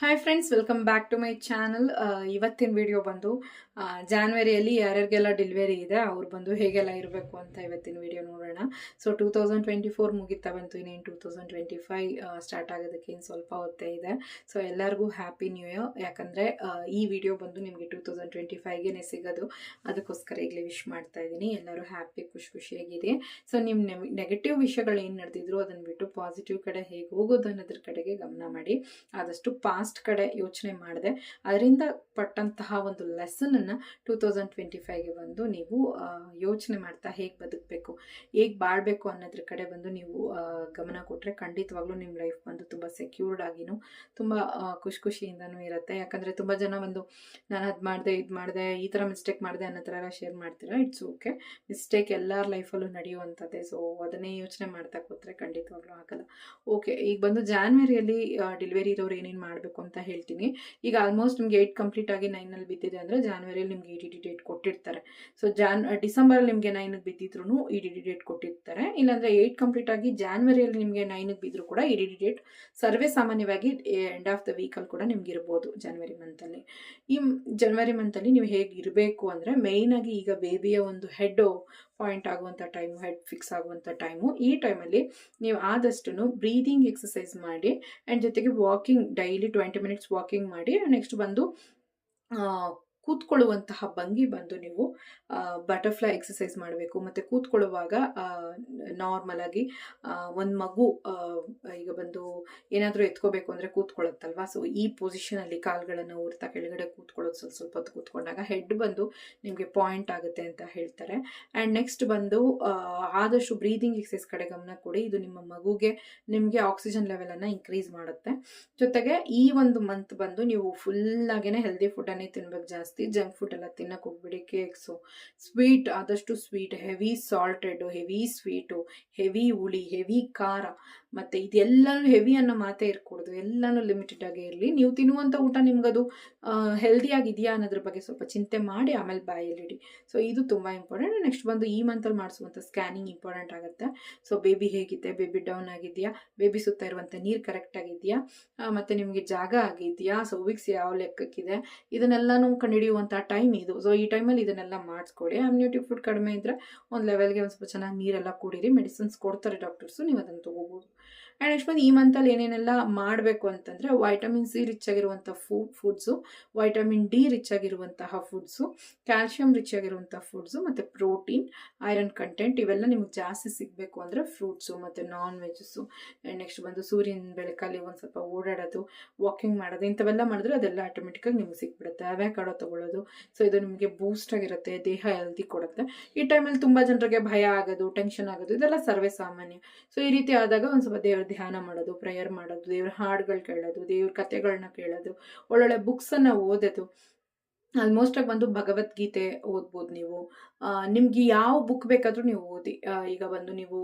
Hi friends welcome back to my channel ಇವತ್ತಿನ video ಬಂದು ಜಾನ್ವರಿಯಲ್ಲಿ ಯಾರ್ಯಾರಿಗೆಲ್ಲ ಡೆಲಿವರಿ ಇದೆ, ಅವ್ರು ಬಂದು ಹೇಗೆಲ್ಲ ಇರಬೇಕು ಅಂತ ಇವತ್ತಿನ ವಿಡಿಯೋ ನೋಡೋಣ. So two thousand twenty four ಮುಗಿತಾ ಬಂತು ಇನ್ನೇನು two thousand twenty five start ಆಗೋದಕ್ಕೆ ಇನ್ನು ಸ್ವಲ್ಪ ಹೊತ್ತೇ ಇದೆ. ಸೊ ಎಲ್ಲರಿಗೂ ಹ್ಯಾಪಿ ನ್ಯೂ ಇಯರ್ ಯಾಕಂದರೆ ಈ ವಿಡಿಯೋ ಬಂದು ನಿಮಗೆ ಟೂ ತೌಸಂಡ್ ಟ್ವೆಂಟಿ ಫೈವ್ಗೆ ಸಿಗೋದು. ಅದಕ್ಕೋಸ್ಕರ ಈಗಲೇ ವಿಶ್ ಮಾಡ್ತಾ ಇದ್ದೀನಿ. ಎಲ್ಲರೂ ಹ್ಯಾಪಿ ಖುಷಿ ಖುಷಿಯಾಗಿದೆ ಸೊ ನಿಮ್ಮ ನೆಗೆಟಿವ್ ವಿಷಯಗಳು ಏನು ನಡೆದಿದ್ರು ಅದನ್ನು ಬಿಟ್ಟು ಪಾಸಿಟಿವ್ ಕಡೆ ಹೇಗೆ ಹೋಗೋದು ಅನ್ನೋದ್ರ ಕಡೆಗೆ ಗಮನ ಮಾಡಿ. ಆದಷ್ಟು ಪಾಸ್ಟ್ ಕಡೆ ಯೋಚನೆ ಮಾಡಿದೆ. ಅದರಿಂದ ಪಟ್ಟಂತಹ ಒಂದು ಲೆಸನನ್ನು ಟೂ ತೌಸಂಡ್ ಟ್ವೆಂಟಿ ಫೈವ್ಗೆ ಬಂದು ನೀವು ಯೋಚನೆ ಮಾಡ್ತಾ ಹೇಗೆ ಬದುಕಬೇಕು, ಹೇಗೆ ಬಾಳಬೇಕು ಅನ್ನೋದ್ರ ಕಡೆ ಬಂದು ನೀವು ಗಮನ ಕೊಟ್ಟರೆ ಖಂಡಿತವಾಗ್ಲೂ ನಿಮ್ಮ ಲೈಫ್ ಬಂದು ತುಂಬ ಸೆಕ್ಯೂರ್ಡ್ ಆಗಿನೂ ತುಂಬ ಖುಷಿ ಖುಷಿಯಿಂದನೂ ಇರುತ್ತೆ. ಯಾಕಂದರೆ ತುಂಬ ಜನ ಬಂದು ನಾನು ಅದು ಮಾಡಿದೆ, ಇದು ಮಾಡಿದೆ, ಈ ಥರ ಮಿಸ್ಟೇಕ್ ಮಾಡಿದೆ ಅನ್ನೋ ಥರ ಶೇರ್ ಮಾಡ್ತೀರಾ ಇಟ್ಸ್ ಓಕೆ ಮಿಸ್ಟೇಕ್ ಎಲ್ಲರ ಲೈಫಲ್ಲೂ ನಡೆಯುವಂಥದ್ದೇ. ಸೊ ಅದನ್ನೇ ಯೋಚನೆ ಮಾಡ್ತಾ ಕೂತ್ರೆ ಖಂಡಿತವಾಗ್ಲೂ ಆಗಲ್ಲ. ಓಕೆ ಈಗ ಬಂದು ಜಾನ್ವರಿಯಲ್ಲಿ ಡೆಲಿವರಿ ಇರೋರು ಏನೇನು ಮಾಡಬೇಕು ಅಂತ ಹೇಳ್ತೀನಿ. ಈಗ ಆಲ್ಮೋಸ್ಟ್ ನಿಮ್ಗೆ ಏಯ್ಟ್ ಕಂಪ್ಲೀಟ್ ಆಗಿ ನೈನಲ್ಲಿ ಬಿದ್ದಿದೆ ಅಂದರೆ ಜಾನ್ವರಿಯಲ್ಲಿ ನಿಮ್ಗೆ ಇ ಡಿ ಡಿ ಡೇಟ್ ಕೊಟ್ಟಿರ್ತಾರೆ. ಸೊ ಜಾನ್ ಡಿಸೆಂಬರಲ್ಲಿ ನಿಮಗೆ ನೈನಿಗೆ ಬಿದ್ದಿದ್ರು ಇ ಡಿ ಡಿ ಡೇಟ್ ಕೊಟ್ಟಿರ್ತಾರೆ. ಇಲ್ಲಾಂದರೆ ಏಯ್ಟ್ ಕಂಪ್ಲೀಟ್ ಆಗಿ ಜಾನ್ವರಿಯಲ್ಲಿ ನಿಮಗೆ ನೈನಿಗೆ ಬಿದ್ದರೂ ಕೂಡ ಇ ಡಿ ಡಿ ಡೇಟ್ ಸರ್ವೇ ಸಾಮಾನ್ಯವಾಗಿ ಎಂಡ್ ಆಫ್ ದ ವೀಕಲ್ಲಿ ಕೂಡ ನಿಮ್ಗೆ ಇರ್ಬೋದು ಜನವರಿ ಮಂತಲ್ಲಿ ಈ ಜನವರಿ ಮಂತಲ್ಲಿ ನೀವು ಹೇಗೆ ಇರಬೇಕು ಅಂದರೆ ಮೇಯ್ನಾಗಿ ಈಗ ಬೇಬಿಯ ಒಂದು ಹೆಡ್ ಪಾಯಿಂಟ್ ಆಗುವಂಥ ಟೈಮು ಹೆಡ್ ಫಿಕ್ಸ್ ಆಗುವಂಥ ಟೈಮು ಈ ಟೈಮಲ್ಲಿ ನೀವು ಆದಷ್ಟು ಬ್ರೀದಿಂಗ್ ಎಕ್ಸಸೈಸ್ ಮಾಡಿ ಆ್ಯಂಡ್ ಜೊತೆಗೆ walking daily twenty minutes walking ಮಾಡಿ ನೆಕ್ಸ್ಟ್ ಬಂದು ಕೂತ್ಕೊಳ್ಳುವಂತಹ ಭಂಗಿ ಬಂದು ನೀವು ಬಟರ್ಫ್ಲೈ ಎಕ್ಸಸೈಸ್ ಮಾಡಬೇಕು. ಮತ್ತು ಕೂತ್ಕೊಳ್ಳುವಾಗ ನಾರ್ಮಲ್ ಆಗಿ ಒಂದು ಮಗು ಈಗ ಬಂದು ಏನಾದರೂ ಎತ್ಕೋಬೇಕು ಅಂದರೆ ಕೂತ್ಕೊಳ್ಳುತ್ತಲ್ವಾ? ಸೊ ಈ ಪೊಸಿಷನಲ್ಲಿ ಕಾಲುಗಳನ್ನು ಊರ್ತಾ ಕೆಳಗಡೆ ಕೂತ್ಕೊಳ್ಳೋದು ಸ್ವಲ್ಪ ಸ್ವಲ್ಪ ಹೊತ್ತು ಕೂತ್ಕೊಂಡಾಗ ಹೆಡ್ ಬಂದು ನಿಮಗೆ ಪಾಯಿಂಟ್ ಆಗುತ್ತೆ ಅಂತ ಹೇಳ್ತಾರೆ. ಆ್ಯಂಡ್ ನೆಕ್ಸ್ಟ್ ಬಂದು ಆದಷ್ಟು ಬ್ರೀದಿಂಗ್ ಎಕ್ಸಸೈಸ್ ಕಡೆ ಗಮನ ಕೊಡಿ. ಇದು ನಿಮ್ಮ ಮಗುಗೆ ನಿಮಗೆ ಆಕ್ಸಿಜನ್ ಲೆವೆಲನ್ನು ಇನ್ಕ್ರೀಸ್ ಮಾಡುತ್ತೆ. ಜೊತೆಗೆ ಈ ಒಂದು ಮಂತ್ ಬಂದು ನೀವು ಫುಲ್ಲಾಗೇ ಹೆಲ್ದಿ ಫುಡ್ಡನ್ನೇ ತಿನ್ಬೇಕು ಜಾಸ್ತಿ. ಜಂಕ್ ಫುಡ್ ಎಲ್ಲ ತಿನ್ನಕ್ಕೆ ಹೋಗ್ಬಿಡಿ, ಕೇಕ್ಸು. ಸ್ವೀಟ್ ಆದಷ್ಟು sweet heavy salted heavy sweet heavy ಹುಳಿ ಹೆವಿ ಖಾರ. ಮತ್ತು ಇದೆಲ್ಲನೂ ಹೆವಿ ಅನ್ನೋ ಮಾತೇ ಇರ್ಕೂಡ್ದು. ಎಲ್ಲನೂ ಲಿಮಿಟೆಡ್ ಆಗಿ ಇರಲಿ. ನೀವು ತಿನ್ನುವಂಥ ಊಟ ನಿಮ್ಗದು ಹೆಲ್ದಿಯಾಗಿದೆಯಾ ಅನ್ನೋದ್ರ ಬಗ್ಗೆ ಸ್ವಲ್ಪ ಚಿಂತೆ ಮಾಡಿ ಆಮೇಲೆ ಬಾಯಲ್ಲಿಡಿ ಸೊ ಇದು ತುಂಬ ಇಂಪಾರ್ಟೆಂಟ್ ನೆಕ್ಸ್ಟ್ ಬಂದು ಈ ಮಂತಲ್ಲಿ ಮಾಡಿಸುವಂಥ ಸ್ಕ್ಯಾನಿಂಗ್ ಇಂಪಾರ್ಟೆಂಟ್ ಆಗುತ್ತೆ. ಸೊ ಬೇಬಿ ಹೇಗಿದೆ ಬೇಬಿ ಡೌನ್ ಆಗಿದೆಯಾ? ಬೇಬಿ ಸುತ್ತ ಇರುವಂಥ ನೀರು ಕರೆಕ್ಟ್ ಆಗಿದೆಯಾ? ಮತ್ತು ನಿಮಗೆ ಜಾಗ ಆಗಿದೆಯಾ? ಸೊ ವಿಕ್ಸ್ ಯಾವ ಲೆಕ್ಕಕ್ಕಿದೆ? ಇದನ್ನೆಲ್ಲನೂ ಕಂಡುಹಿಡಿಯುವಂಥ ಟೈಮ್ ಇದು. ಸೊ ಈ ಟೈಮಲ್ಲಿ ಇದನ್ನೆಲ್ಲ ಮಾಡಿಸ್ಕೊಡಿ. ಅಮ್ಯೂನಿಟಿ ಫುಡ್ ಕಡಿಮೆ ಇದ್ದರೆ ಒಂದು ಲೆವೆಲ್ಗೆ ಒಂದು ಸ್ವಲ್ಪ ಚೆನ್ನಾಗಿ ನೀರೆಲ್ಲ ಕುಡೀರಿ. ಮೆಡಿಸಿನ್ಸ್ ಕೊಡ್ತಾರೆ ಡಾಕ್ಟರ್ಸು ನೀವು ಅದನ್ನು ತೊಗೋಬೋದು. ಆ್ಯಂಡ್ ನೆಕ್ಸ್ಟ್ ಬಂದು ಈ ಮಂತಲ್ಲಿ ಏನೇನೆಲ್ಲ ಮಾಡಬೇಕು ಅಂತಂದರೆ ವೈಟಮಿನ್ ಸಿ ರಿಚ್ ಆಗಿರುವಂಥ food foods vitamin D rich ಆಗಿರುವಂತಹ ಫುಡ್ಸು ಕ್ಯಾಲ್ಶಿಯಂ ರಿಚ್ ಆಗಿರುವಂಥ ಫುಡ್ಸು ಮತ್ತು ಪ್ರೋಟೀನ್ ಐರನ್ ಕಂಟೆಂಟ್ ಇವೆಲ್ಲ ನಿಮ್ಗೆ ಜಾಸ್ತಿ ಸಿಗಬೇಕು ಅಂದರೆ ಫ್ರೂಟ್ಸು ಮತ್ತು ನಾನ್ ವೆಜ್ಜಸ್ಸು ಆ್ಯಂಡ್ ನೆಕ್ಸ್ಟ್ ಬಂದು ಸೂರ್ಯನ ಬೆಳಕಲ್ಲಿ ಒಂದು ಸ್ವಲ್ಪ ಓಡಾಡೋದು ವಾಕಿಂಗ್ ಮಾಡೋದು, ಇಂಥವೆಲ್ಲ ಮಾಡಿದ್ರೆ ಅದೆಲ್ಲ ಆಟೋಮೆಟಿಕಾಗಿ ನಿಮ್ಗೆ ಸಿಕ್ಬಿಡುತ್ತೆ ಅವ್ಯಾಕಾಡೋ ತೊಗೊಳ್ಳೋದು. ಸೊ ಇದು ನಿಮಗೆ ಬೂಸ್ಟ್ ಆಗಿರುತ್ತೆ, ದೇಹ ಹೆಲ್ದಿ ಕೊಡುತ್ತೆ. ಈ ಟೈಮಲ್ಲಿ ತುಂಬ ಜನರಿಗೆ ಭಯ ಆಗೋದು ಟೆನ್ಷನ್ ಆಗೋದು, ಇದೆಲ್ಲ ಸರ್ವೇ ಸಾಮಾನ್ಯ. ಸೊ ಈ ರೀತಿ ಆದಾಗ ಒಂದು ಸ್ವಲ್ಪ ದೇವ್ರ ಧ್ಯಾನ ಮಾಡೋದು ಪ್ರೇಯರ್ ಮಾಡೋದು, ದೇವ್ರ ಹಾಡುಗಳು ಕೇಳೋದು, ದೇವ್ರ ಕಥೆಗಳನ್ನ ಕೇಳೋದು, ಒಳ್ಳೊಳ್ಳೆ ಬುಕ್ಸನ್ನು ಓದೋದು. ಆಲ್ಮೋಸ್ಟ್ ಆಗಿ ಬಂದು ಭಗವದ್ಗೀತೆ ಓದ್ಬೋದು ನೀವು. ನಿಮ್ಗೆ ಯಾವ ಬುಕ್ ಬೇಕಾದರೂ ನೀವು ಓದಿ ಈಗ ಬಂದು ನೀವು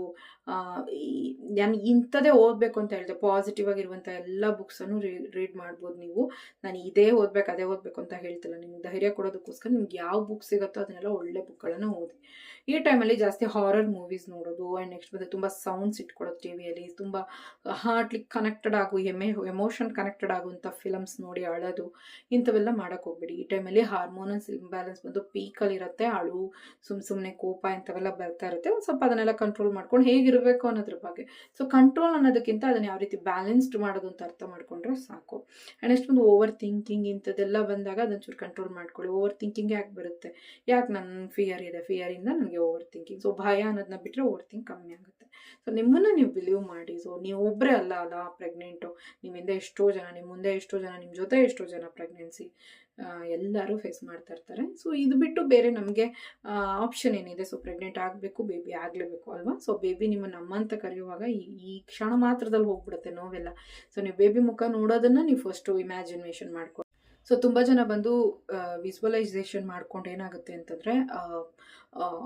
ನಾನು ಇಂಥದ್ದೇ ಓದಬೇಕು ಅಂತ ಹೇಳಿದೆ ಪಾಸಿಟಿವ್ ಆಗಿರುವಂಥ ಎಲ್ಲ ಬುಕ್ಸನ್ನು ರೀಡ್ ಮಾಡ್ಬೋದು ನೀವು. ನಾನು ಇದೇ ಓದ್ಬೇಕು, ಅದೇ ಓದಬೇಕು ಅಂತ ಹೇಳ್ತಿಲ್ಲ. ನಿಮ್ಗೆ ಧೈರ್ಯ ಕೊಡೋದಕ್ಕೋಸ್ಕರ ನಿಮ್ಗೆ ಯಾವ ಬುಕ್ ಸಿಗುತ್ತೋ ಅದನ್ನೆಲ್ಲ ಒಳ್ಳೆ ಬುಕ್ಗಳನ್ನು ಓದಿ. ಈ ಟೈಮಲ್ಲಿ ಜಾಸ್ತಿ ಹಾರರ್ ಮೂವೀಸ್ ನೋಡೋದು ಆ್ಯಂಡ್ ನೆಕ್ಸ್ಟ್ ಬಂದರೆ ತುಂಬ ಸೌಂಡ್ಸ್ ಇಟ್ಕೊಳ್ಳೋದು ಟಿ ವಿಯಲ್ಲಿ ತುಂಬ ಹಾರ್ಟ್ಲಿ ಕನೆಕ್ಟೆಡ್ ಆಗು ಎಮೆ ಎಮೋಷನ್ ಕನೆಕ್ಟೆಡ್ ಆಗುವಂಥ ಫಿಲಮ್ಸ್ ನೋಡಿ ಅಳೋದು, ಇಂಥವೆಲ್ಲ ಮಾಡೋಕ್ಕೆ ಹೋಗ್ಬೇಡಿ. ಈ ಟೈಮಲ್ಲಿ ಹಾರ್ಮೋನಲ್ಸ್ ಇಂಬ್ಯಾಲೆನ್ಸ್ ಬಂದು ಪೀಕಲ್ಲಿ ಇರುತ್ತೆ, ಅಳು ಸುಮ್ಮ ಸುಮ್ಮನೆ ಕೋಪ ಇಂಥವೆಲ್ಲ ಬರ್ತಾ ಇರುತ್ತೆ, ಒಂದು ಸ್ವಲ್ಪ ಅದನ್ನೆಲ್ಲ ಕಂಟ್ರೋಲ್ ಮಾಡ್ಕೊಂಡು ಹೇಗಿರಬೇಕು ಅನ್ನೋದ್ರ ಬಗ್ಗೆ. ಸೊ ಕಂಟ್ರೋಲ್ ಅನ್ನೋದಕ್ಕಿಂತ ಅದನ್ನು ಯಾವ ರೀತಿ ಬ್ಯಾಲೆನ್ಸ್ಡ್ ಮಾಡೋದು ಅಂತ ಅರ್ಥ ಮಾಡ್ಕೊಂಡ್ರೆ ಸಾಕು. ಆ್ಯಂಡ್ ನೆಕ್ಸ್ಟ್ ಒಂದು ಓವರ್ ಥಿಂಕಿಂಗ್ ಇಂಥದ್ದೆಲ್ಲ ಬಂದಾಗ ಅದನ್ನು ಚೂರು ಕಂಟ್ರೋಲ್ ಮಾಡ್ಕೊಳ್ಳಿ. ಓವರ್ ಥಿಂಕಿಂಗ್ ಯಾಕೆ ಬರುತ್ತೆ? ಯಾಕೆ ನನ್ನ ಫಿಯರ್ ಇದೆ? ಫಿಯರಿಂದ ನನಗೆ ಓವರ್ ಥಿಂಕಿಂಗ್ ಸೊ ಭಯ ಅನ್ನೋದನ್ನ ಬಿಟ್ಟರೆ ಓವರ್ ಥಿಂಕ್ ಕಮ್ಮಿ ಆಗುತ್ತೆ. ಸೊ ನಿಮ್ಮನ್ನು ನೀವು ಬಿಲೀವ್ ಮಾಡಿ ಸೊ ನೀವು ಒಬ್ಬರೇ ಅಲ್ಲ ಅಲ್ಲ ಪ್ರೆಗ್ನೆಂಟು ನಿಮ್ಮಿಂದ ಎಷ್ಟೋ ಜನ ನಿಮ್ಮ ಮುಂದೆ ಎಷ್ಟೋ ಜನ ನಿಮ್ಮ ಜೊತೆ ಎಷ್ಟೋ ಜನ ಪ್ರೆಗ್ನೆನ್ಸಿ ಎಲ್ಲರೂ ಫೇಸ್ ಮಾಡ್ತಾ ಇರ್ತಾರೆ. ಸೊ ಇದು ಬಿಟ್ಟು ಬೇರೆ ನಮಗೆ ಆಪ್ಷನ್ ಏನಿದೆ? ಸೊ ಪ್ರೆಗ್ನೆಂಟ್ ಆಗಬೇಕು ಬೇಬಿ ಆಗಲೇಬೇಕು ಅಲ್ವಾ? ಸೊ ಬೇಬಿ ನಿಮ್ಮನ್ನು ಅಮ್ಮ ಅಂತ ಕರೆಯುವಾಗ ಈ ಕ್ಷಣ ಮಾತ್ರದಲ್ಲಿ ಹೋಗ್ಬಿಡುತ್ತೆ ನೋವೆಲ್ಲ. ಸೊ ನೀವು ಬೇಬಿ ಮುಖ ನೋಡೋದನ್ನು ನೀವು ಫಸ್ಟು ಇಮ್ಯಾಜಿನೇಷನ್ ಮಾಡ್ಕೊಂಡು ಸೊ ತುಂಬ ಜನ ಬಂದು ವಿಸ್ವಲೈಸೇಷನ್ ಮಾಡ್ಕೊಂಡು ಏನಾಗುತ್ತೆ ಅಂತಂದರೆ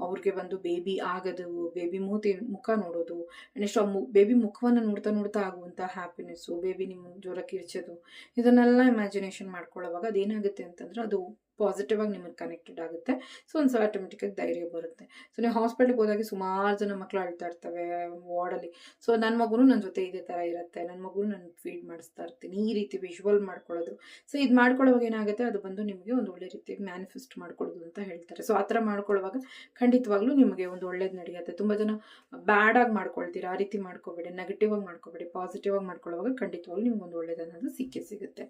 ಅವ್ರಿಗೆ ಬಂದು ಬೇಬಿ ಆಗೋದು, ಬೇಬಿ ಮೂತಿ, ಮುಖ ನೋಡೋದು ನೆಕ್ಸ್ಟ್ ಆ ಮು, ಬೇಬಿ ಮುಖವನ್ನು ನೋಡ್ತಾ ನೋಡ್ತಾ ಆಗುವಂಥ ಹ್ಯಾಪಿನೆಸ್ಸು ಬೇಬಿ ನಿಮ್ಮ ಜ್ವರ ಕಿರ್ಚೋದು ಇದನ್ನೆಲ್ಲ ಇಮ್ಯಾಜಿನೇಷನ್ ಮಾಡ್ಕೊಳ್ಳೋವಾಗ ಅದೇನಾಗುತ್ತೆ ಅಂತಂದ್ರೆ ಅದು ಪಾಸಿಟಿವ್ ಆಗಿ ನಿಮಗೆ ಕನೆಕ್ಟೆಡ್ ಆಗುತ್ತೆ. ಸೊ ಒಂದು ಸಲ ಆಟೋಮೆಟಿಕಾಗಿ ಧೈರ್ಯ ಬರುತ್ತೆ. ಸೊ ನೀವು ಹಾಸ್ಪಿಟ್ಲಿಗೆ ಹೋದಾಗ ಸುಮಾರು ಜನ ಮಕ್ಕಳು ಅಳ್ತಾ ಇರ್ತವೆ ವಾರ್ಡಲ್ಲಿ ಸೊ ನನ್ನ ಮಗುನು ನನ್ನ ಜೊತೆ ಇದೇ ಥರ ಇರುತ್ತೆ. ನನ್ನ ಮಗುನು ನಾನು ಫೀಡ್ ಮಾಡಿಸ್ತಾ ಇರ್ತೀನಿ. ಈ ರೀತಿ ವಿಜುವಲ್ ಮಾಡ್ಕೊಳ್ಳೋದು. ಸೊ ಇದು ಮಾಡ್ಕೊಳ್ಳೋವಾಗ ಏನಾಗುತ್ತೆ? ಅದು ಬಂದು ನಿಮಗೆ ಒಂದು ಒಳ್ಳೆ ರೀತಿಯಾಗಿ ಮ್ಯಾನಿಫೆಸ್ಟ್ ಮಾಡ್ಕೊಳ್ಳೋದು ಅಂತ ಹೇಳ್ತಾರೆ. ಸೊ ಆ ಥರ ಮಾಡ್ಕೊಳ್ಳುವಾಗ ಖಂಡಿತವಾಗ್ಲೂ ನಿಮಗೆ ಒಂದು ಒಳ್ಳೇದು ನಡೆಯುತ್ತೆ. ತುಂಬ ಜನ ಬ್ಯಾಡಾಗಿ ಮಾಡ್ಕೊಳ್ತೀರಾ, ಆ ರೀತಿ ಮಾಡ್ಕೋಬೇಡಿ ನೆಗೆಟಿವ್ ಆಗಿ ಮಾಡ್ಕೋಬೇಡಿ ಪಾಸಿಟಿವ್ ಆಗಿ ಮಾಡ್ಕೊಳ್ಳುವಾಗ ಖಂಡಿತವಾಗ್ಲೂ ನಿಮ್ಗೆ ಒಂದು ಒಳ್ಳೇದು ಅನ್ನೋದು ಸಿಕ್ಕೇ ಸಿಗುತ್ತೆ.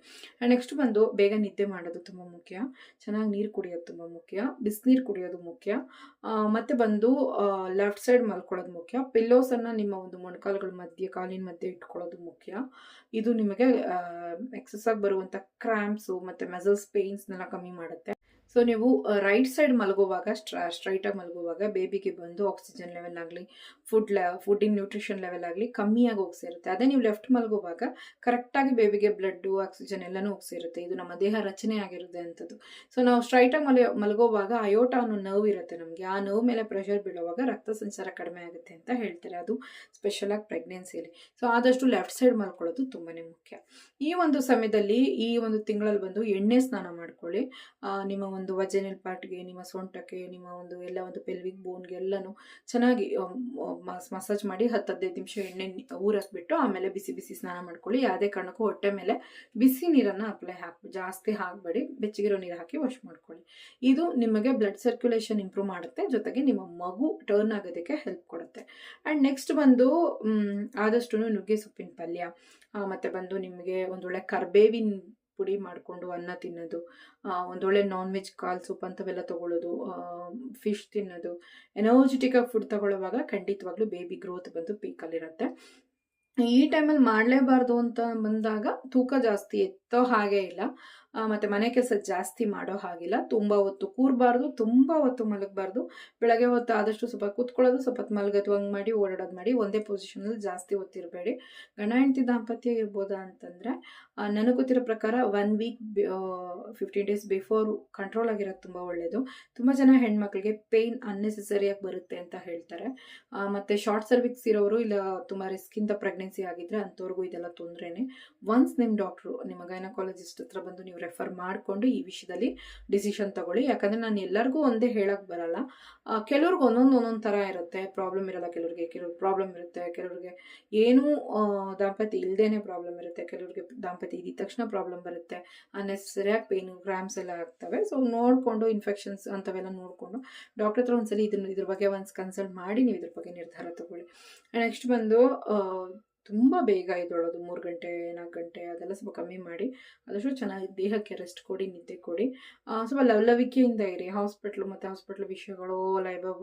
ನೆಕ್ಸ್ಟ್ ಬಂದು ಬೇಗ ನಿದ್ದೆ ಮಾಡೋದು ತುಂಬ ಮುಖ್ಯ. ಚೆನ್ನಾಗಿ ನೀರು ಕುಡಿಯೋದು ತುಂಬ ಮುಖ್ಯ, ಬಿಸಿನೀರು ಕುಡಿಯೋದು ಮುಖ್ಯ ಮತ್ತೆ ಬಂದು ಲೆಫ್ಟ್ ಸೈಡ್ ಮಲ್ಕೊಳ್ಳೋದು ಮುಖ್ಯ ಪಿಲ್ಲೋಸನ್ನು ನಿಮ್ಮ ಒಂದು ಮೊಣಕಾಲುಗಳ ಮಧ್ಯೆ, ಕಾಲಿನ ಮಧ್ಯೆ ಇಟ್ಕೊಳ್ಳೋದು ಮುಖ್ಯ. ಇದು ನಿಮಗೆ ಎಕ್ಸಸ್ ಆಗಿ ಬರುವಂಥ ಕ್ರ್ಯಾಂಪ್ಸು ಮತ್ತು ಮೆಸಲ್ಸ್ ಪೇಯ್ನ್ಸ್ನೆಲ್ಲ ಕಮ್ಮಿ ಮಾಡುತ್ತೆ. ಸೊ ನೀವು ರೈಟ್ ಸೈಡ್ ಮಲಗುವಾಗ ಸ್ಟ್ರಾ ಸ್ಟ್ರೈಟಾಗಿ ಮಲಗುವಾಗ ಬೇಬಿಗೆ ಬಂದು ಆಕ್ಸಿಜನ್ ಲೆವೆಲ್ ಆಗಲಿ ಫುಡ್ ಲೆ ಫುಡ್ಡಿನ ನ್ಯೂಟ್ರಿಷನ್ ಲೆವೆಲ್ ಆಗಲಿ ಕಮ್ಮಿಯಾಗಿ ಹೋಗ್ಸಿರುತ್ತೆ. ಅದೇ ನೀವು ಲೆಫ್ಟ್ ಮಲಗುವಾಗ ಕರೆಕ್ಟಾಗಿ ಬೇಬಿಗೆ ಬ್ಲಡ್ಡು ಆಕ್ಸಿಜನ್ ಎಲ್ಲನೂ ಹೋಗ್ಸಿರುತ್ತೆ. ಇದು ನಮ್ಮ ದೇಹ ರಚನೆ ಆಗಿರುತ್ತೆ ಅಂಥದ್ದು. ಸೊ ನಾವು ಸ್ಟ್ರೈಟಾಗಿ ಮಲ, ಮಲಗೋವಾಗ ಅಯೋಟ ಅನ್ನೋ ನೋವು ಇರುತ್ತೆ ನಮಗೆ. ಆ ನೋವು ಮೇಲೆ ಪ್ರೆಷರ್ ಬೀಳುವಾಗ ರಕ್ತ ಸಂಚಾರ ಕಡಿಮೆ ಆಗುತ್ತೆ ಅಂತ ಹೇಳ್ತಾರೆ. ಅದು ಸ್ಪೆಷಲಾಗಿ ಪ್ರೆಗ್ನೆನ್ಸಿಯಲ್ಲಿ ಸೊ ಆದಷ್ಟು ಲೆಫ್ಟ್ ಸೈಡ್ ಮಲ್ಕೊಳ್ಳೋದು ತುಂಬಾ ಮುಖ್ಯ. ಈ ಒಂದು ಸಮಯದಲ್ಲಿ, ಈ ಒಂದು ತಿಂಗಳಲ್ಲಿ ಬಂದು ಎಣ್ಣೆ ಸ್ನಾನ ಮಾಡ್ಕೊಳ್ಳಿ. ನಿಮ್ಮ ಒಂದು ವಜನಲ್ ಪಾರ್ಟ್ಗೆ ನಿಮ್ಮ ಸೊಂಟಕ್ಕೆ, ನಿಮ್ಮ ಒಂದು ಎಲ್ಲ ಒಂದು ಪೆಲ್ವಿಕ್ ಬೋನ್ಗೆ ಎಲ್ಲನೂ ಚೆನ್ನಾಗಿ ಮಸಾಜ್ ಮಾಡಿ ಹತ್ತು ಹದಿನೈದು ನಿಮಿಷ ಎಣ್ಣೆ ಊರಸ್ಬಿಟ್ಟು ಆಮೇಲೆ ಬಿಸಿ ಬಿಸಿ ಸ್ನಾನ ಮಾಡ್ಕೊಳ್ಳಿ. ಯಾವುದೇ ಕಾರಣಕ್ಕೂ ಹೊಟ್ಟೆ ಮೇಲೆ ಬಿಸಿ ನೀರನ್ನು ಅಪ್ಲೈ ಹಾಕಿ, ಜಾಸ್ತಿ ಹಾಕಬೇಡಿ. ಬೆಚ್ಚಗಿರೋ ನೀರು ಹಾಕಿ ವಾಶ್ ಮಾಡ್ಕೊಳ್ಳಿ. ಇದು ನಿಮಗೆ ಬ್ಲಡ್ ಸರ್ಕ್ಯುಲೇಷನ್ ಇಂಪ್ರೂವ್ ಮಾಡುತ್ತೆ. ಜೊತೆಗೆ ನಿಮ್ಮ ಮಗು ಟರ್ನ್ ಆಗೋದಕ್ಕೆ ಹೆಲ್ಪ್ ಕೊಡುತ್ತೆ. ಆ್ಯಂಡ್ ನೆಕ್ಸ್ಟ್ ಬಂದು ಆದಷ್ಟು ನುಗ್ಗೆ ಸೊಪ್ಪಿನ ಪಲ್ಯ. ಮತ್ತೆ ಬಂದು ನಿಮಗೆ ಒಂದೊಳ್ಳೆ ಕರ್ಬೇವಿನ ಪುಡಿ ಮಾಡಿಕೊಂಡು ಅನ್ನ ತಿನ್ನೋದು ಒಂದೊಳ್ಳೆ ನಾನ್ ವೆಜ್ ಕಾಲ್ ಸೂಪ್ ಅಂಥವೆಲ್ಲ ತಗೊಳ್ಳೋದು ಫಿಶ್ ತಿನ್ನೋದು ಎನರ್ಜೆಟಿಕ್ ಆಗಿ ಫುಡ್ ತಗೊಳ್ಳುವಾಗ ಖಂಡಿತವಾಗ್ಲೂ ಬೇಬಿ ಗ್ರೋತ್ ಬಂದು ಪೀಕಲ್ಲಿರುತ್ತೆ ಈ ಟೈಮಲ್ಲಿ ಮಾಡಲೇಬಾರ್ದು ಅಂತ ಬಂದಾಗ ತೂಕ ಜಾಸ್ತಿ ಎತ್ತೋ ಹಾಗೆ ಇಲ್ಲ. ಮತ್ತೆ ಮನೆ ಕೆಲಸ ಜಾಸ್ತಿ ಮಾಡೋ ಹಾಗಿಲ್ಲ. ತುಂಬ ಹೊತ್ತು ಕೂರಬಾರ್ದು, ತುಂಬ ಹೊತ್ತು ಮಲಗಬಾರ್ದು. ಬೆಳಗ್ಗೆ ಹೊತ್ತು ಆದಷ್ಟು ಸ್ವಲ್ಪ ಕೂತ್ಕೊಳ್ಳೋದು, ಸ್ವಲ್ಪ ಹೊತ್ತು ಮಲಗೋದು ಹಂಗೆ ಮಾಡಿ, ಓಡಾಡೋದು ಮಾಡಿ, ಒಂದೇ ಪೊಸಿಷನಲ್ಲಿ ಜಾಸ್ತಿ ಹೊತ್ತಿರಬೇಡಿ. ಗಂಡ, ಹೆಂಡತಿ ದಾಂಪತ್ಯ ಇರ್ಬೋದಾ ಅಂತಂದರೆ ನನಗೆ ಗೊತ್ತಿರೋ ಪ್ರಕಾರ one week fifteen days before control ಆಗಿರೋದು ತುಂಬ ಒಳ್ಳೆಯದು ತುಂಬ ಜನ ಹೆಣ್ಮಕ್ಳಿಗೆ ಪೇಯ್ನ್ ಅನ್ನೆಸೆಸರಿಯಾಗಿ ಬರುತ್ತೆ ಅಂತ ಹೇಳ್ತಾರೆ. ಮತ್ತೆ ಶಾರ್ಟ್ ಸರ್ವಿಕ್ಸ್ ಇರೋರು ಇಲ್ಲ ತುಂಬ ರಿಸ್ಕಿಂದ ಪ್ರೆಗ್ನೆನ್ಸಿ ಆಗಿದ್ರೆ ಅಂಥವ್ರಿಗೂ ಇದೆಲ್ಲ ತೊಂದರೆನೆ. ಒನ್ಸ್ ನಿಮ್ಮ ಡಾಕ್ಟ್ರು ನಿಮ್ಮ ಗೈನಕಾಲಜಿಸ್ಟ್ ಹತ್ರ ಬಂದು ನೀವು ರೆಫರ್ ಮಾಡಿಕೊಂಡು ಈ ವಿಷಯದಲ್ಲಿ ಡಿಸಿಷನ್ ತಗೊಳ್ಳಿ. ಯಾಕಂದರೆ ನಾನು ಎಲ್ಲರಿಗೂ ಒಂದೇ ಹೇಳಕ್ಕೆ ಬರಲ್ಲ. ಕೆಲವ್ರಿಗೆ ಒಂದೊಂದು ಒಂದೊಂದು ಥರ ಇರುತ್ತೆ. ಪ್ರಾಬ್ಲಮ್ ಇರಲ್ಲ ಕೆಲವ್ರಿಗೆ ಕೆಲವ್ರಿಗೆ ಪ್ರಾಬ್ಲಮ್ ಇರುತ್ತೆ. ಕೆಲವ್ರಿಗೆ ಏನೂ ದಾಂಪತ್ಯ ಇಲ್ಲದೇನೆ ಪ್ರಾಬ್ಲಮ್ ಇರುತ್ತೆ. ಕೆಲವ್ರಿಗೆ ದಾಂಪತ್ಯ ಇದ್ದ ತಕ್ಷಣ ಪ್ರಾಬ್ಲಮ್ ಬರುತ್ತೆ. ಅನ್ನೆಸರಿಯಾಗಿ ಪೇನು ಗ್ರಾಮ್ಸ್ ಎಲ್ಲ ಆಗ್ತವೆ. ಸೊ ನೋಡಿಕೊಂಡು ಇನ್ಫೆಕ್ಷನ್ಸ್ ಅಂಥವೆಲ್ಲ ನೋಡಿಕೊಂಡು ಡಾಕ್ಟರ್ ಹತ್ರ ಒಂದ್ಸಲಿ ಇದನ್ನು ಇದ್ರ ಬಗ್ಗೆ ಒಂದು ಕನ್ಸಲ್ಟ್ ಮಾಡಿ ನೀವು ಇದ್ರ ಬಗ್ಗೆ ನಿರ್ಧಾರ ತಗೊಳ್ಳಿ. ನೆಕ್ಸ್ಟ್ ಬಂದು ತುಂಬ ಬೇಗ ಇದೊಳೋದು ಮೂರು ಗಂಟೆ, ನಾಲ್ಕು ಗಂಟೆ ಅದೆಲ್ಲ ಸ್ವಲ್ಪ ಕಮ್ಮಿ ಮಾಡಿ, ಆದಷ್ಟು ಚೆನ್ನಾಗಿ ದೇಹಕ್ಕೆ ರೆಸ್ಟ್ ಕೊಡಿ, ನಿದ್ದೆ ಕೊಡಿ. ಸ್ವಲ್ಪ ಲವಲವಿಕೆಯಿಂದ ಇರಿ. ಹಾಸ್ಪಿಟ್ಲು ಮತ್ತು ಹಾಸ್ಪಿಟ್ಲ್ ವಿಷಯಗಳು ಲೈಬರ್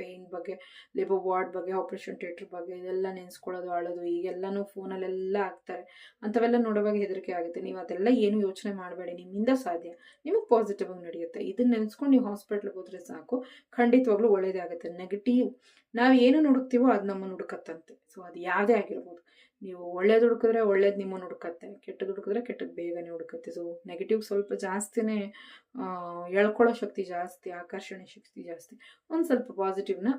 ಪೇಯ್ನ್ ಬಗ್ಗೆ ಲೇಬರ್ ವಾರ್ಡ್ ಬಗ್ಗೆ ಆಪ್ರೇಷನ್ ಥಿಯೇಟ್ರ್ ಬಗ್ಗೆ ಇದೆಲ್ಲ ನೆನೆಸ್ಕೊಳ್ಳೋದು, ಅಳೋದು, ಈಗೆಲ್ಲನೂ ಫೋನಲ್ಲೆಲ್ಲ ಆಗ್ತಾರೆ ಅಂಥವೆಲ್ಲ ನೋಡುವಾಗ ಹೆದರಿಕೆ ಆಗುತ್ತೆ. ನೀವು ಅದೆಲ್ಲ ಏನು ಯೋಚನೆ ಮಾಡಬೇಡಿ. ನಿಮ್ಮಿಂದ ಸಾಧ್ಯ. ನಿಮಗೆ ಪಾಸಿಟಿವ್ ಆಗಿ ನಡೆಯುತ್ತೆ. ಇದನ್ನ ನೆನೆಸ್ಕೊಂಡು ನೀವು ಹಾಸ್ಪಿಟ್ಲ್ಗೆ ಹೋದರೆ ಸಾಕು. ಖಂಡಿತವಾಗ್ಲೂ ಒಳ್ಳೇದೇ ಆಗುತ್ತೆ ನೆಗೆಟಿವ್ ನಾವು ಏನು ಹುಡುಕ್ತೀವೋ ಅದು ನಮ್ಮನ್ನು ಹುಡುಕತ್ತಂತೆ ಸೊ ಅದು ಯಾವುದೇ ಆಗಿರ್ಬೋದು. ನೀವು ಒಳ್ಳೇದು ಹುಡುಕಿದ್ರೆ ಒಳ್ಳೇದು ನಿಮ್ಮನ್ನು ಹುಡುಕತ್ತೆ ಕೆಟ್ಟದ್ದು ಹುಡುಕಿದ್ರೆ ಕೆಟ್ಟದ್ದು ಬೇಗನೆ ಹುಡುಕತ್ತೆ. ಸೊ ನೆಗೆಟಿವ್ ಸ್ವಲ್ಪ ಜಾಸ್ತಿನೇ ಎಳ್ಕೊಳ್ಳೋ ಶಕ್ತಿ ಜಾಸ್ತಿ, ಆಕರ್ಷಣೆ ಶಕ್ತಿ ಜಾಸ್ತಿ. ಒಂದು ಸ್ವಲ್ಪ ಪಾಸಿಟಿವ್ನ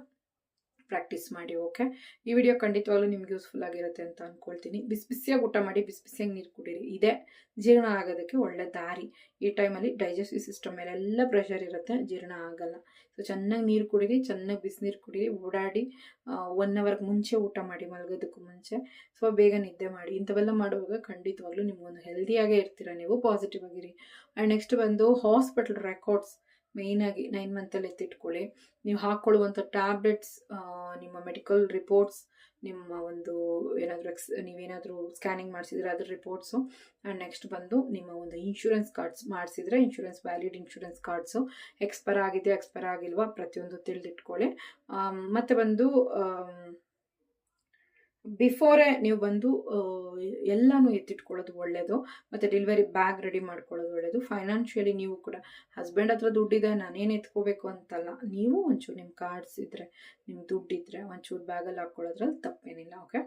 ಪ್ರಾಕ್ಟೀಸ್ ಮಾಡಿ ಓಕೆ ಈ ವಿಡಿಯೋ ಖಂಡಿತವಾಗ್ಲೂ ನಿಮ್ಗೆ ಯೂಸ್ಫುಲ್ ಆಗಿರುತ್ತೆ ಅಂತ ಅಂದ್ಕೊಳ್ತೀನಿ ಬಿಸಿ ಬಿಸಿಯಾಗಿ ಊಟ ಮಾಡಿ, ಬಿಸಿ ಬಿಸಿಯಾಗಿ ನೀರು ಕುಡಿರಿ. ಇದೆ. ಜೀರ್ಣ ಆಗೋದಕ್ಕೆ ಒಳ್ಳೆ ದಾರಿ. ಈ ಟೈಮಲ್ಲಿ ಡೈಜೆಸ್ಟಿವ್ ಸಿಸ್ಟಮ್ ಮೇಲೆಲ್ಲ ಪ್ರೆಷರ್ ಇರುತ್ತೆ, ಜೀರ್ಣ ಆಗಲ್ಲ. ಸೊ ಚೆನ್ನಾಗಿ ನೀರು ಕುಡೀರಿ, ಚೆನ್ನಾಗಿ ಬಿಸಿನೀರು ಕುಡಿರಿ, ಓಡಾಡಿ ಒನ್ ಅವರ್ಗೆ ಮುಂಚೆ ಊಟ ಮಾಡಿ, ಮಲಗೋದಕ್ಕೂ ಮುಂಚೆ. ಸೊ ಬೇಗ ನಿದ್ದೆ ಮಾಡಿ. ಇಂಥವೆಲ್ಲ ಮಾಡುವಾಗ ಖಂಡಿತವಾಗ್ಲೂ ನಿಮ್ಗೊಂದು ಹೆಲ್ದಿಯಾಗೇ ಇರ್ತೀರ ನೀವು ಪಾಸಿಟಿವ್ ಆಗಿರಿ. ಆ್ಯಂಡ್ ನೆಕ್ಸ್ಟ್ ಬಂದು ಹಾಸ್ಪಿಟಲ್ ರೆಕಾರ್ಡ್ಸ್ ಮೇಯ್ನಾಗಿ ನೈನ್ ಮಂತಲ್ಲಿ ಎತ್ತಿಟ್ಕೊಳ್ಳಿ. ನೀವು ಹಾಕ್ಕೊಳ್ಳುವಂಥ ಟ್ಯಾಬ್ಲೆಟ್ಸ್ ನಿಮ್ಮ ಮೆಡಿಕಲ್ ರಿಪೋರ್ಟ್ಸ್ ನಿಮ್ಮ ಒಂದು ಏನಾದರೂ ಎಕ್ಸ್ ನೀವೇನಾದರೂ ಸ್ಕ್ಯಾನಿಂಗ್ ಮಾಡಿಸಿದ್ರೆ ಅದ್ರ ರಿಪೋರ್ಟ್ಸು ಆ್ಯಂಡ್ ನೆಕ್ಸ್ಟ್ ಬಂದು ನಿಮ್ಮ ಒಂದು ಇನ್ಶೂರೆನ್ಸ್ ಕಾರ್ಡ್ಸ್ ಮಾಡಿಸಿದ್ರೆ insurance valid insurance cards expire ಆಗಿದೆ ಎಕ್ಸ್ಪೈರ್ ಆಗಿಲ್ವಾ ಪ್ರತಿಯೊಂದು ತಿಳಿದಿಟ್ಕೊಳ್ಳಿ. ಮತ್ತು ಬಂದು ಬಿಫೋರೇ ನೀವು ಬಂದು ಎಲ್ಲಾನು ಎತ್ತಿಟ್ಕೊಳ್ಳೋದು ಒಳ್ಳೆಯದು ಮತ್ತು ಡೆಲಿವರಿ ಬ್ಯಾಗ್ ರೆಡಿ ಮಾಡ್ಕೊಳ್ಳೋದು ಒಳ್ಳೆಯದು ಫೈನಾನ್ಷಿಯಲಿ ನೀವು ಕೂಡ ಹಸ್ಬೆಂಡ್ ಹತ್ರ ದುಡ್ಡಿದೆ, ನಾನೇನು ಎತ್ಕೋಬೇಕು ಅಂತಲ್ಲ, ನೀವು ಒಂಚೂರು ನಿಮ್ಮ ಕಾರ್ಡ್ಸ್ ಇದ್ದರೆ ನಿಮ್ಮ ದುಡ್ಡಿದ್ರೆ, ಒಂಚೂರು ಬ್ಯಾಗಲ್ಲಿ ಹಾಕ್ಕೊಳ್ಳೋದ್ರಲ್ಲಿ ತಪ್ಪೇನಿಲ್ಲ ಓಕೆ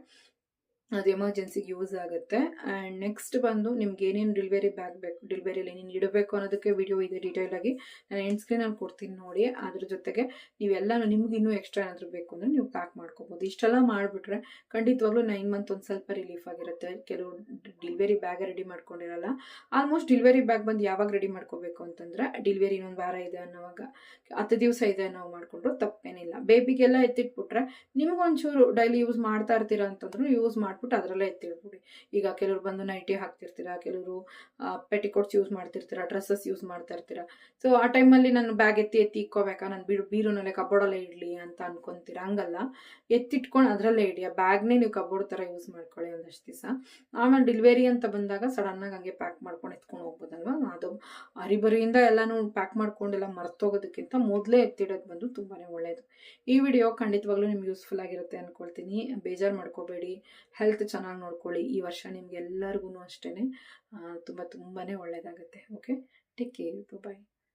ಅದು ಎಮರ್ಜೆನ್ಸಿಗೆ ಯೂಸ್ ಆಗುತ್ತೆ. ಆ್ಯಂಡ್ ನೆಕ್ಸ್ಟ್ ಬಂದು ನಿಮ್ಗೆ ಏನೇನು ಡಿಲಿವರಿ ಬ್ಯಾಗ್ ಬೇಕು ಡಿಲಿವರಿಯಲ್ಲಿ ಏನೇನು ಇಡಬೇಕು ಅನ್ನೋದಕ್ಕೆ ವಿಡಿಯೋ ಇದೆ ಡೀಟೇಲಾಗಿ ನಾನು ಎಂಡ್ ಸ್ಕ್ರೀನಲ್ಲಿ ಕೊಡ್ತೀನಿ ನೋಡಿ. ಅದ್ರ ಜೊತೆಗೆ ನೀವೆಲ್ಲ ನಿಮ್ಗೆ ಇನ್ನೂ ಎಕ್ಸ್ಟ್ರಾ ಏನಾದರೂ ಬೇಕು ಅಂದರೆ ನೀವು ಪ್ಯಾಕ್ ಮಾಡ್ಕೋಬೋದು. ಇಷ್ಟೆಲ್ಲ ಮಾಡಿಬಿಟ್ರೆ ಖಂಡಿತವಾಗ್ಲೂ ನೈನ್ ಮಂತ್ ಒಂದು ಸ್ವಲ್ಪ ರಿಲೀಫ್ ಆಗಿರುತ್ತೆ. ಕೆಲವು ಡಿಲಿವರಿ ಬ್ಯಾಗ್ ರೆಡಿ ಮಾಡ್ಕೊಂಡಿರಲ್ಲ. ಆಲ್ಮೋಸ್ಟ್ ಡಿಲಿವರಿ ಬ್ಯಾಗ್ ಬಂದು ಯಾವಾಗ ರೆಡಿ ಮಾಡ್ಕೋಬೇಕು ಅಂತಂದರೆ ಡಿಲಿವರಿ ಇನ್ನೊಂದು ವಾರ ಇದೆ ಅನ್ನೋವಾಗ. ಹತ್ತು ದಿವಸ ಇದೆ ಅನ್ನೋ ಮಾಡಿಕೊಂಡ್ರು ತಪ್ಪೇನಿಲ್ಲ. ಬೇಬಿಗೆಲ್ಲ ಎತ್ತಿಟ್ಬಿಟ್ರೆ ನಿಮಗೊಂಚೂರು ಡೈಲಿ ಯೂಸ್ ಮಾಡ್ತಾ ಇರ್ತೀರ ಅಂತಂದ್ರೂ ಯೂಸ್ ಮಾಡಿಬಿಟ್ಟು ಅದರಲ್ಲೇ ಎತ್ತಿಡ್ಬಿಡಿ ಈಗ ಕೆಲವ್ರು ಬಂದು ನೈಟಿ ಹಾಕ್ತಿರ್ತೀರಾ, ಕೆಲವರು ಪೆಟಿಕೋಟ್ಸ್ ಯೂಸ್ ಮಾಡ್ತಿರ್ತೀರಾ ಡ್ರೆಸ್ಸಸ್ ಯೂಸ್ ಮಾಡ್ತಾ ಇರ್ತೀರಾ ಸೊ ಆ ಟೈಮಲ್ಲಿ ನಾನು ಬ್ಯಾಗ್ ಎತ್ತಿ ಎತ್ತಿ ಇಕ್ಕೋಬೇಕಾ? ನಾನು ಬೀರು ಬೀರುನಲ್ಲೇ ಕಬೋರ್ಡಲ್ಲೇ ಇಡಲಿ ಅಂತ ಅನ್ಕೊಂತೀರಾ? ಹಂಗಲ್ಲ. ಎತ್ತಿಟ್ಕೊಂಡು ಅದರಲ್ಲೇ ಇಡಿ. ಆ ಬ್ಯಾಗ್ನೇ ನೀವು ಕಬೋರ್ಡ್ ಥರ ಯೂಸ್ ಮಾಡ್ಕೊಳ್ಳಿ ಒಂದಷ್ಟು ದಿವಸ. ಆಮೇಲೆ ಡೆಲಿವರಿ ಅಂತ ಬಂದಾಗ ಸಡನ್ನಾಗಿ ಹಂಗೆ ಪ್ಯಾಕ್ ಮಾಡ್ಕೊಂಡು ಎತ್ಕೊಂಡು ಹೋಗ್ಬೋದಲ್ವಾ? ಅದು ಅರಿಬರಿಯಿಂದ ಎಲ್ಲನೂ ಪ್ಯಾಕ್ ಮಾಡ್ಕೊಂಡೆಲ್ಲ ಮರ್ತೋಗೋದಕ್ಕಿಂತ ಮೊದಲೇ ಎತ್ತಿಡೋದು ಬಂದು ತುಂಬಾ ಒಳ್ಳೆಯದು ಈ ವಿಡಿಯೋ ಖಂಡಿತವಾಗ್ಲೂ ನಿಮ್ಗೆ ಯೂಸ್ಫುಲ್ ಆಗಿರುತ್ತೆ ಅಂದ್ಕೊಳ್ತೀನಿ ಬೇಜಾರು ಮಾಡ್ಕೋಬೇಡಿ. ಹೆಲ್ತ್ ಚೆನ್ನಾಗಿ ನೋಡ್ಕೊಳ್ಳಿ ಈ ವರ್ಷ ನಿಮ್ಗೆಲ್ಲರಿಗೂ ಅಷ್ಟೇ ತುಂಬ ತುಂಬಾ ಒಳ್ಳೆಯದಾಗುತ್ತೆ ಓಕೆ? Take care bye